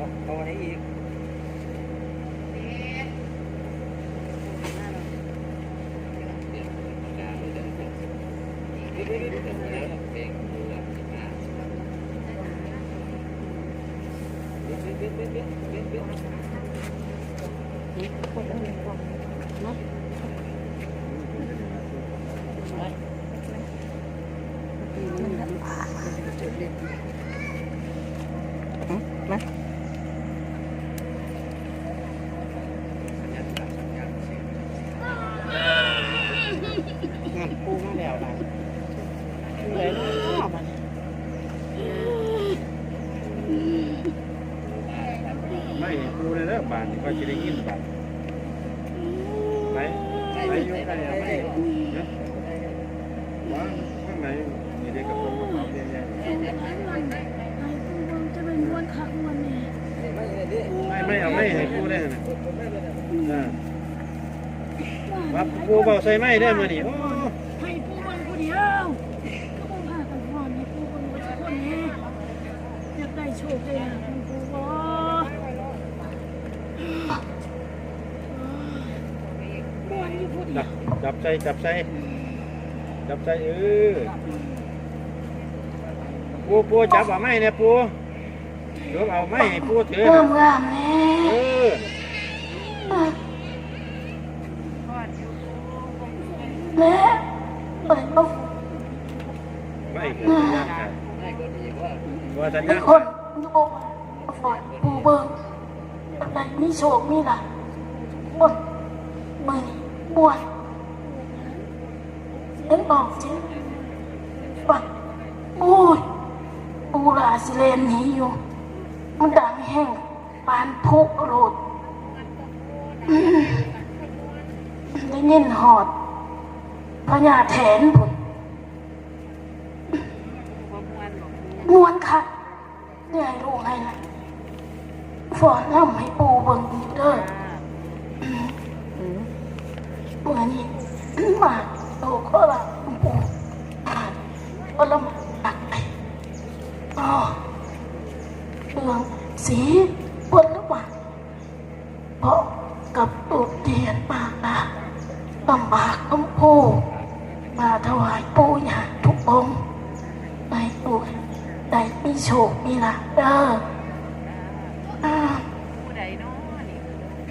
เอาเอาอันนี้อีก มา งานปูมาแล้วนะเลยนะมัน ไม่ปูเลยเด้อ บานก็จะได้ยินบานไหนไหนอยู่ไหนอะไม่นะว่าข้างในมีเด็กกับคนเขาเยอะแยะจะเป็นม้วนคักม้วนนี่ไม่ไม่เอาไม่ให้ปูได้นะนะว่าปูเบาใส่ไม่ได้มานี่โอ้ให้ปูมันผู้เดียวก็บ่พากันพรให้ปูมันหมดทุกคนนี่อยากได้โชคได้ลาภมันปูบ่ม้วน อยู่ผู้เดียจับวจับใจจับใจจับใจเออปูปูจับเอาไม่เนี่ยปูยกเอาไม่ให้ปูถืองามงามแน่เออแม่เปิดบ่ไม่เกิดสัญญาณขาดว่าสัญมีญาณคนอยู่บ่ฝอยปูเบิ่งอยากได้มีโชคมีลาภคนมื้อนี้ม้วนเอ็งบอกสิว่าโอ้ยปูราสิเลนหนีอยู่มันดังแห้งปานพุกโรดได้ยินหอดพญาแถนผุนมวนค่ะเนี่ยให้ลูกให้นะฝอนน้ำให้ปูเบิ่งอีเด้อมเมานี่มาโตก็ละปูผ่านก็ละมาตักไปอ๋อเรื่องสีบนระหว่างเพราะกับตูดเทียนปากนะลำบากลำพูมาถวายปู่ย่าทุกองในปู่ได้มีโชคมีลาเด้ออ่า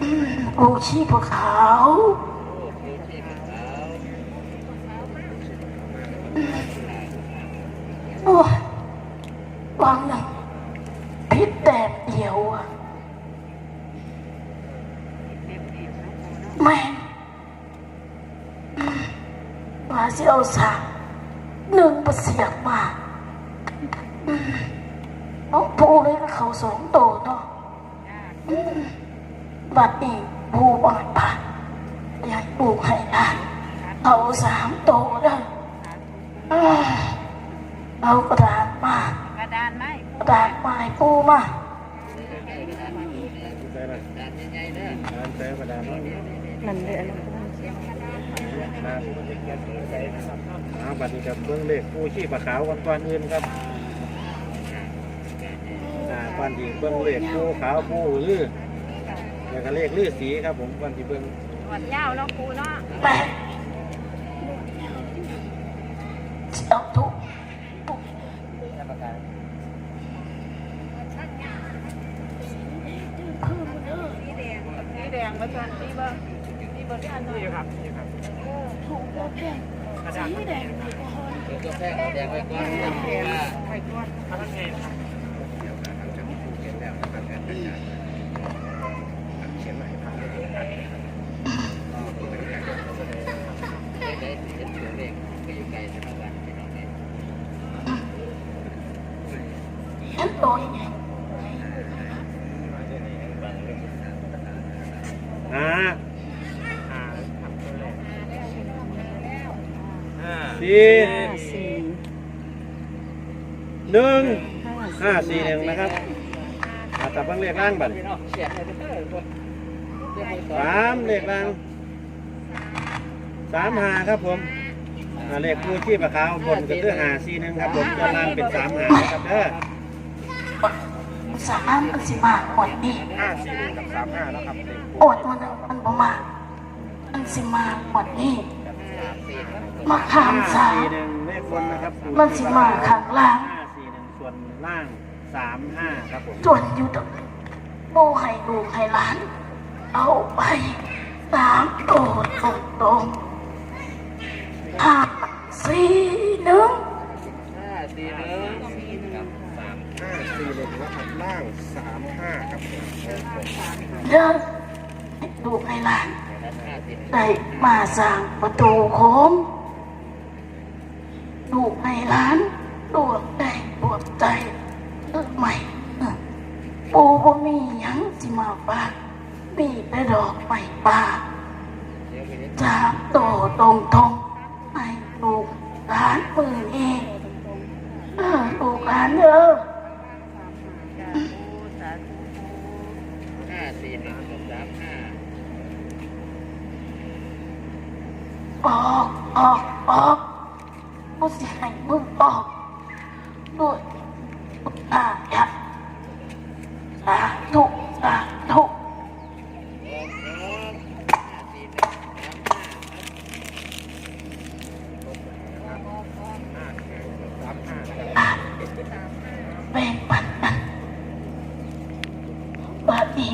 อืมปู่ชีพขาวอืม โอ้ยวางหนึ่งพิษแดดเดียวอะแม่มมาสิเอสามหนึ่งประเสียบมาอืมน้องปูเลยกับเขาสองโตเนาะบัดนี้ปูบอดผ่านอยากปูให้ได้เอาสามโต เอากระดาษมากระดานไหมกระดาษไม้ปูมานั่นเลยอันนั้นครับเอาบัตรนี้กับเบื้องเลขผู้ชีพขาวก่อนก่อนอื่นครับอ่าก่อนที่เบื้องเลขผู้ขาวผู้ลือแล้วก็เลขลือสีครับผมก่อนที่เบื้องหวดยาวเนาะปูเนาะแม่เอาทุกสีแดงมาจนสีเบิ้งสีเบิ้งที่อันนี้ครับถูกแล้วแค่สีแดงดีกว่าตัวแป้งแดงไว้ก่อนไปก่อนเอาทั้งไงนะครับฉันโดนไงอ่ สี่สี่หนึ่งห้าสี่หนึ่งนะครับอาตับเบื้องเลขล่างบัตรพี่น้องเขียนให้เด้อคนเขียนให้ก่อนสามเลขล่างสามหาครับผมอ่าเลขผู้ชีพขาวบนก็คือหาสี่หนึ่งครับผมด้านล่างเป็นสามหาครับเด้อสามมันสิมาหมดนี่ห้าสี่หนึ่งกับสามห้าแล้วครับเด็กอดมันงมันบ่มามันสิมาหมดนี่ มาขามสามสี่หนึ่งเลขบนนะครับมันสิมาข้างล่าง ห้าสี่หนึ่งส่วนล่างสามห้าครับผมจนอยู่ตรงโบให้ลูกให้หลาน เอาไปสามโตตรงตรงๆห้าสี่หนึ่งห้าสี่หนึ่งนะครับล่างสามห้าครับผมเดินให้ลูกให้หลาน ได้มาสร้างประตูโค้งลูกให้านดวงได้ดวงใจเลิกใหม่ปูบ่มียังสิมาปากมีแต่ดอกไม้ป่าจากโตตรงทงให้ลูกหลานมือนี้เออลูกหลานเด้อ ห้าสี่หนึ่งกับสามห้า ออกออกออกกูสิให้มึงออกด้วยอาญะสาธุสาธุสามห้าอาแบ่งปันกันบาดี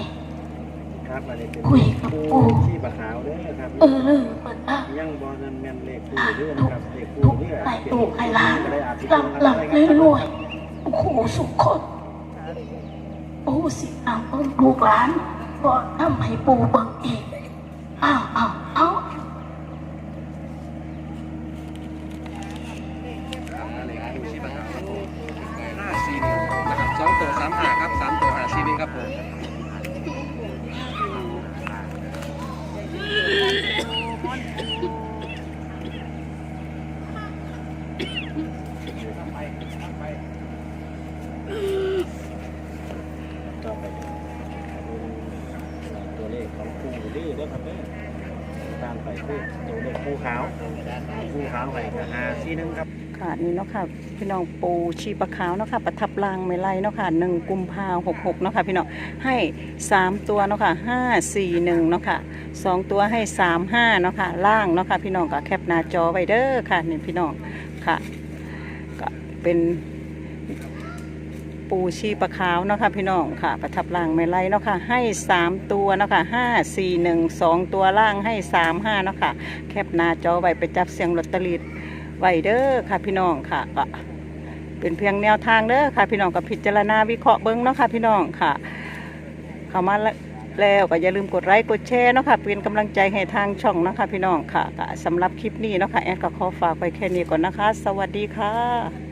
คุยกับปูปูที่ปะขาวเด้อครับเออ ยังบอนันแมนเลขปูอาเด้อทุนะกครับเลขปูทุกเนี่ยให้ลูกไอ้ลานก็ได้าทิตย์ลำหลับเรื่อยๆโอ้โหสุขคนปูสินำเบิ่งลูกหลานบ่ทำให้ปูเบิ่งอีกอ้าวอ้าวอ้าว ด้อเด้อครับเด้อตามไปคือตัวเลขปูขาวปูขาวไปกับหาสี่หนึ่งครับค่ะนี่เนาะค่ะพี่น้องปูชีปะขาวเนาะค่ะประทับรางไม่ไล่เนาะค่ะหนึ่งกุมภาหกหกเนาะค่ะพี่น้องให้สามตัวเนาะค่ะห้าสี่หนึ่งเนาะค่ะสองตัวให้สามห้าเนาะค่ะล่างเนาะค่ะพี่น้องก็แคปหน้าจอไว้เด้อค่ะนี่พี่น้องค่ะก็เป็น ปูชีปะขาวเนาะค่ะพี่น้องค่ะ ประทับรางไม่ไล่เนาะค่ะ ให้สามตัวเนาะค่ะห้าสี่หนึ่งสองตัวล่างให้สามห้าเนาะค่ะ แคปหน้าจอไว้ไปจับเสียงลอตเตอรี่ไว้เด้อค่ะพี่น้องค่ะก็เป็นเพียงแนวทางเด้อค่ะ พี่น้องกับพิจารณาวิเคราะห์เบิ้งเนาะค่ะพี่น้องค่ะ เข้ามาแล้วก็อย่าลืมกดไลค์กดแชร์เนาะค่ะเป็นกำลังใจให้ทางช่องนะคะพี่น้องค่ะสำหรับคลิปนี้เนาะค่ะแอดก็ขอฝากไว้แค่นี้ก่อนนะคะ สวัสดีค่ะ